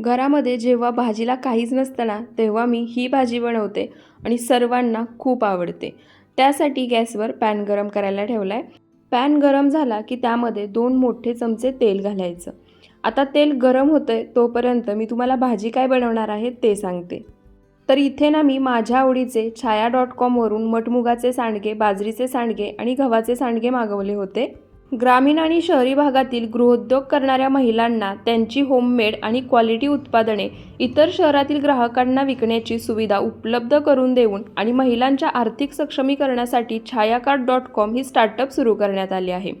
घरामध्ये जेव्हा भाजीला काहीच नसतं ना तेव्हा मी ही भाजी बनवते आणि सर्वांना खूप आवडते. त्यासाठी गॅसवर पॅन गरम करायला ठेवला आहे पॅन गरम झाला की त्यामध्ये दोन मोठे चमचे तेल घालायचं. आता तेल गरम होतं आहे तोपर्यंत मी तुम्हाला भाजी काय बनवणार आहे ते सांगते. तर इथे ना मी माझ्या आवडीचे छाया डॉट कॉमवरून मटमुगाचे सांडगे बाजरीचे सांडगे आणि गव्हाचे सांडगे मागवले होते. ग्रामीण आणि शहरी भागातील गृहोद्योग करणाऱ्या महिलांना त्यांची होममेड आणि क्वालिटी उत्पादने इतर शहरातील ग्राहकांना विकण्याची सुविधा उपलब्ध करून देऊन आणि महिलांच्या आर्थिक सक्षमीकरणासाठी छायाकार्ड डॉट कॉम ही स्टार्टअप सुरू करण्यात आली आहे.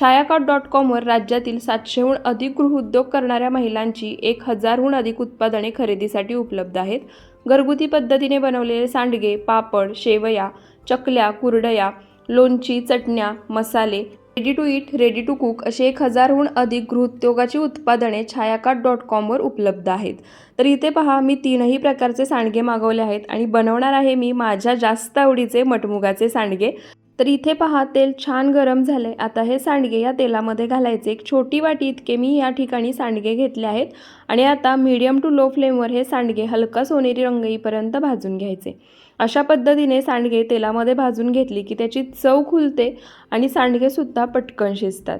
छायाकार्ड डॉट कॉमवर राज्यातील सातशेहून अधिक गृहोद्योग करणाऱ्या महिलांची एक हजारहून अधिक उत्पादने खरेदीसाठी उपलब्ध आहेत. घरगुती पद्धतीने बनवलेले सांडगे पापड शेवया चकल्या कुरडया लोणची चटण्या मसाले ready to eat ready to cook असे एक हजारहून अधिक गृहोद्योगाची उत्पादने छायाकाट डॉट कॉमवर उपलब्ध आहेत. तर इथे पहा मी तीनही प्रकारचे सांडगे मागवले आहेत आणि बनवणार आहे मी माझ्या जास्त आवडीचे मटमुगाचे सांडगे. तर इथे पहा तेल छान गरम झाले. आता हे सांडगे या तेलामध्ये घालायचे. एक छोटी वाटी इतके मी या ठिकाणी सांडगे घेतले आहेत आणि आता मीडियम टू लो फ्लेमवर हे सांडगे हलका सोनेरी रंग येईपर्यंत भाजून घ्यायचे. अशा पद्धतीने सांडगे तेलामध्ये भाजून घेतली की त्याची चव खुलते आणि सांडगेसुद्धा पटकन शिजतात.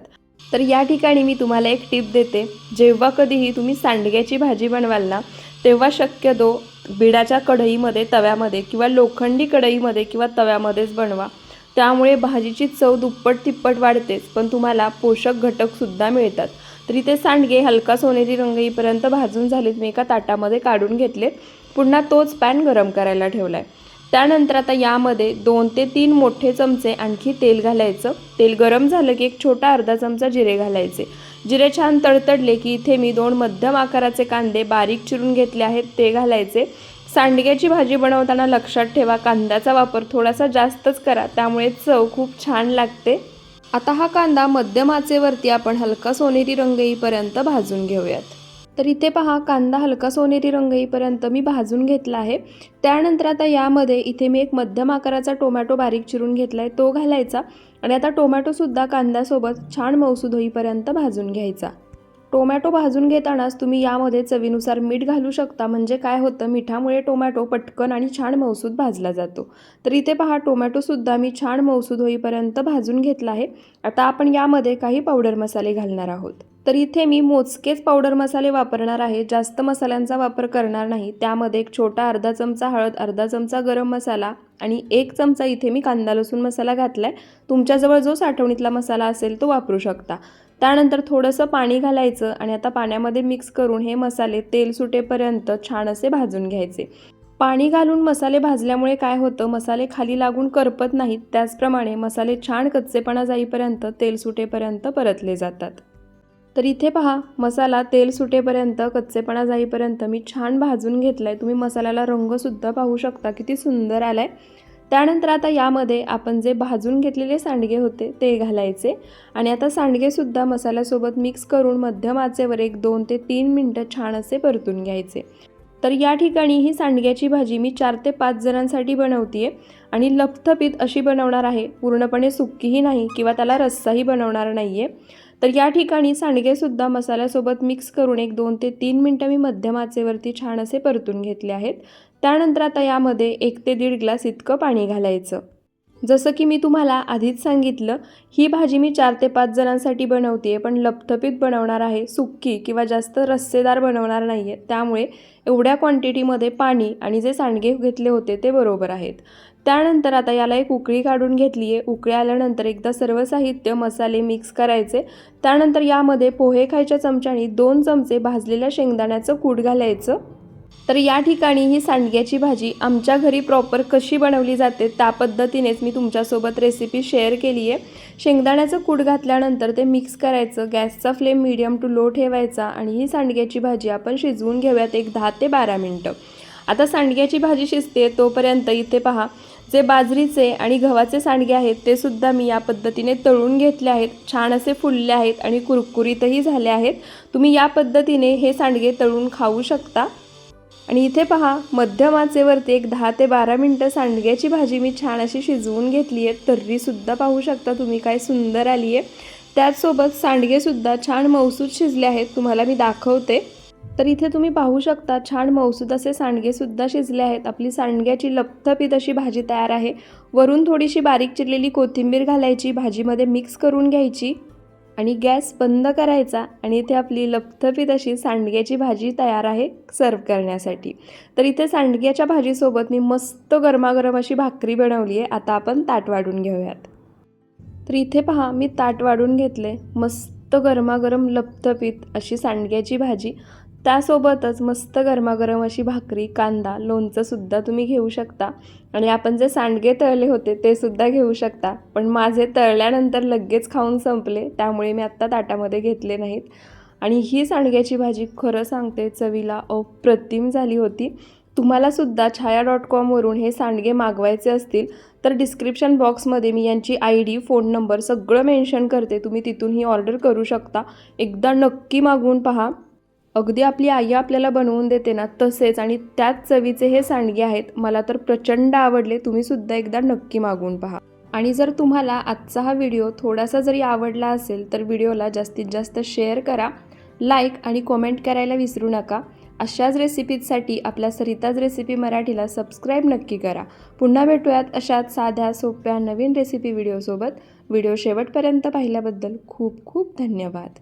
तर या ठिकाणी मी तुम्हाला एक टिप देते. जेव्हा कधीही तुम्ही सांडग्याची भाजी बनवाल ना तेव्हा शक्यतो बिडाच्या कढईमध्ये तव्यामध्ये किंवा लोखंडी कढईमध्ये किंवा तव्यामध्येच बनवा. त्यामुळे भाजीची चव दुप्पट तिप्पट वाढतेच पण तुम्हाला पोषक घटकसुद्धा मिळतात. तर इथे सांडगे हलका सोनेरी रंग येईपर्यंत भाजून झालेत. मी एका ताटामध्ये काढून घेतलेत. पुन्हा तोच पॅन गरम करायला ठेवला आहे त्यानंतर आता यामध्ये दोन ते तीन मोठे चमचे आणखी तेल घालायचं. तेल गरम झालं की एक छोटा अर्धा चमचा जिरे घालायचे. जिरे छान तडतडले की इथे मी दोन मध्यम आकाराचे कांदे बारीक चिरून घेतले आहेत ते घालायचे. सांडग्याची भाजी बनवताना लक्षात ठेवा कांद्याचा वापर थोडासा जास्तच करा त्यामुळे चव खूप छान लागते. आता हा कांदा मध्यम आचेवरती आपण हलका सोनेरी रंग येईपर्यंत भाजून घेऊयात. तर इथे पहा कांदा हलका सोनेरी रंग येईपर्यंत मी भाजून घेतला आहे. त्यानंतर आता यामध्ये इथे मी एक मध्यम आकाराचा टोमॅटो बारीक चिरून घेतला आहे तो घालायचा आणि आता टोमॅटोसुद्धा कांद्यासोबत छान मौसूद होईपर्यंत भाजून घ्यायचा. टोमॅटो भाजून घेतानाच तुम्ही यामध्ये चवीनुसार मीठ घालू शकता. म्हणजे काय होतं मिठामुळे टोमॅटो पटकन आणि छान मौसूद भाजला जातो. तर इथे पहा टोमॅटोसुद्धा मी छान मौसूद होईपर्यंत भाजून घेतला आहे. आता आपण यामध्ये काही पावडर मसाले घालणार आहोत. तर इथे मी मोजकेच पावडर मसाले वापरणार आहे. जास्त मसाल्यांचा वापर करणार नाही. त्यामध्ये एक छोटा अर्धा चमचा हळद अर्धा चमचा गरम मसाला आणि एक चमचा इथे मी कांदा लसूण मसाला घातला आहे तुमच्याजवळ जो साठवणीतला मसाला असेल तो वापरू शकता. त्यानंतर थोडंसं पाणी घालायचं आणि आता पाण्यामध्ये मिक्स करून हे मसाले तेल सुटेपर्यंत छान असे भाजून घ्यायचे. पाणी घालून मसाले भाजल्यामुळे काय होतं? मसाले खाली लागून करपत नाहीत. त्याचप्रमाणे मसाले छान कच्चेपणा जाईपर्यंत तेल सुटेपर्यंत परतले जातात. तर इथे पहा मसाला तेल सुटेपर्यंत कच्चेपणा जाईपर्यंत मी छान भाजून घेतला आहे तुम्ही मसाल्याला रंगसुद्धा पाहू शकता. किती सुंदर आला आहे त्यानंतर आता यामध्ये आपण जे भाजून घेतलेले सांडगे होते ते घालायचे. आणि आता सांडगेसुद्धा मसाल्यासोबत मिक्स करून मध्यम आचेवर एक दोन ते तीन मिनटं छान असे परतून घ्यायचे. तर या ठिकाणी ही सांडग्याची भाजी मी चार ते पाच जणांसाठी बनवते आणि लपथपीत अशी बनवणार आहे. पूर्णपणे सुक्कीही नाही किंवा त्याला रस्साही बनवणार नाही आहे तर या ठिकाणी सांडगेसुद्धा मसाल्यासोबत मिक्स करून एक दोन ते तीन मिनटं मी मध्यम आचेवरती छान असे परतून घेतले आहेत. त्यानंतर आता यामध्ये एक ते दीड ग्लास इतकं पाणी घालायचं. जसं की मी तुम्हाला आधीच सांगितलं ही भाजी मी चार ते पाच जणांसाठी बनवते आहे पण लपथपीत बनवणार आहे सुक्की किंवा जास्त रस्सेदार बनवणार नाही आहे त्यामुळे एवढ्या क्वांटिटीमध्ये पाणी आणि जे सांडगे घेतले होते ते बरोबर आहेत. त्यानंतर आता याला एक उकळी काढून घेतली आहे उकळी आल्यानंतर एकदा सर्व साहित्य मसाले मिक्स करायचे त्यानंतर यामध्ये पोहे खायच्या चमच्याने दोन चमचे भाजलेल्या शेंगदाण्याचं कूट घालायचं तर या ठिकाणी ही सांडग्याची भाजी आमच्या घरी प्रॉपर कशी बनवली जाते त्या पद्धतीनेच मी तुमच्यासोबत रेसिपी शेअर केली आहे. शेंगदाण्याचं कूट घातल्यानंतर ते मिक्स करायचं गॅसचा फ्लेम मीडियम टू लो ठेवायचा आणि ही सांडग्याची भाजी आपण शिजवून घेऊयात एक दहा ते बारा मिनटं. आता सांडग्याची भाजी शिजते तोपर्यंत इथे पहा जे बाजरीचे आणि गव्हाचे सांडगे आहेत ते सुद्धा मी या पद्धतीने तळून घेतले आहेत. छान असे फुलले आहेत आणि कुरकुरीतही झाले आहेत. तुम्ही या पद्धतीने हे सांडगे तळून खाऊ शकता. आणि इथे पहा मध्यम आचेवरती एक दहा ते बारा मिनटं सांडग्याची भाजी मी छान अशी शिजवून घेतली आहे तर्रीसुद्धा पाहू शकता तुम्ही काय सुंदर आली आहे त्याचसोबत सांडगेसुद्धा छान मौसूद शिजले आहेत तुम्हाला मी दाखवते. तर इथे तुम्ही पाहू शकता छान मौसूद असे सांडगेसुद्धा शिजले आहेत. आपली सांडग्याची लपथपीत अशी भाजी तयार आहे. वरून थोडीशी बारीक चिरलेली कोथिंबीर घालायची भाजीमध्ये मिक्स करून घ्यायची. आणि गॅस बंद करायचा आणि इथे आपली लपथपीत अशी सांडग्याची भाजी तयार आहे सर्व करण्यासाठी. तर इथे सांडग्याच्या भाजीसोबत मी मस्त गरमागरम अशी भाकरी बनवली आहे. आता आपण ताट वाढून घेऊयात. तर इथे पहा मी ताट वाढून घेतले मस्त गरमागरम लपथपीत अशी सांडग्याची भाजी त्यासोबतच मस्त गरमागरम अशी भाकरी कांदा लोणचंसुद्धा तुम्ही घेऊ शकता. आणि आपण जे सांडगे तळले होते ते सुद्धा घेऊ शकता. पण माझे तळल्यानंतर लगेच खाऊन संपले त्यामुळे मी आत्ता ताटामध्ये घेतले नाहीत. आणि ही सांडग्याची भाजी खरं सांगते चवीला अप्रतिम झाली होती. तुम्हालासुद्धा छाया डॉट कॉमवरून हे सांडगे मागवायचे असतील तर डिस्क्रिप्शन बॉक्समध्ये मी यांची आय डी फोन नंबर सगळं मेन्शन करते. तुम्ही तिथून ही ऑर्डर करू शकता. एकदा नक्की मागवून पहा. अगदी आपली आई आपल्याला बनवून देते ना तसेच आणि त्याच चवीचे हे सांडगे आहेत मला तर प्रचंड आवडले तुम्हीसुद्धा एकदा नक्की मागून पहा. आणि जर तुम्हाला आजचा हा व्हिडिओ थोडासा जरी आवडला असेल तर व्हिडिओला जास्तीत जास्त शेअर करा लाईक आणि कॉमेंट करायला विसरू नका. अशाच रेसिपीजसाठी आपल्या सरिताज रेसिपी मराठीला सबस्क्राईब नक्की करा. पुन्हा भेटूयात अशाच साध्या सोप्या नवीन रेसिपी व्हिडिओसोबत. व्हिडिओ शेवटपर्यंत पाहिल्याबद्दल खूप खूप धन्यवाद.